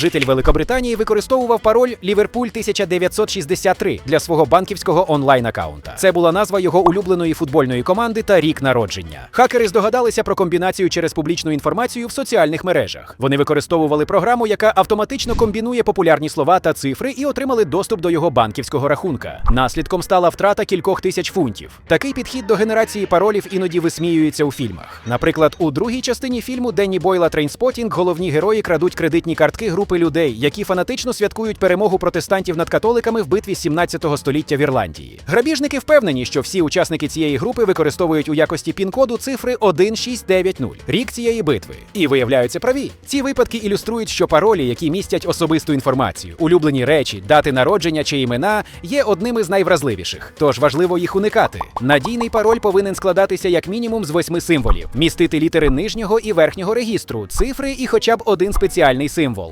житель Великобританії використовував пароль Ліверпуль 1963 для свого банківського онлайн-аккаунта. Це була назва його улюбленої футбольної команди та рік народження. Хакери здогадалися про комбінацію через публічну інформацію в соціальних мережах. Вони використовували програму, яка автоматично комбінує популярні слова та цифри, і отримали доступ до його банківського рахунка. Наслідком стала втрата кількох тисяч фунтів. Такий підхід до генерації паролів іноді висміюється у фільмах. Наприклад, у другій частині фільму Денні Бойла Трейнспотінг головні герої крадуть кредитні картки групи людей, які фанатично святкують перемогу протестантів над католиками в битві 17 століття в Ірландії. Грабіжники впевнені, що всі учасники цієї групи використовують у якості пін-коду цифри 1690, рік цієї битви. І виявляються праві. Ці випадки ілюструють, що паролі, які містять особисту інформацію, улюблені речі, дати народження чи імена, є одним із найвразливіших. Тож важливо їх уникати. Надійний пароль повинен складатися як мінімум з восьми символів, містити літери нижнього і верхнього регістру, цифри і хоча б один спеціальний символ.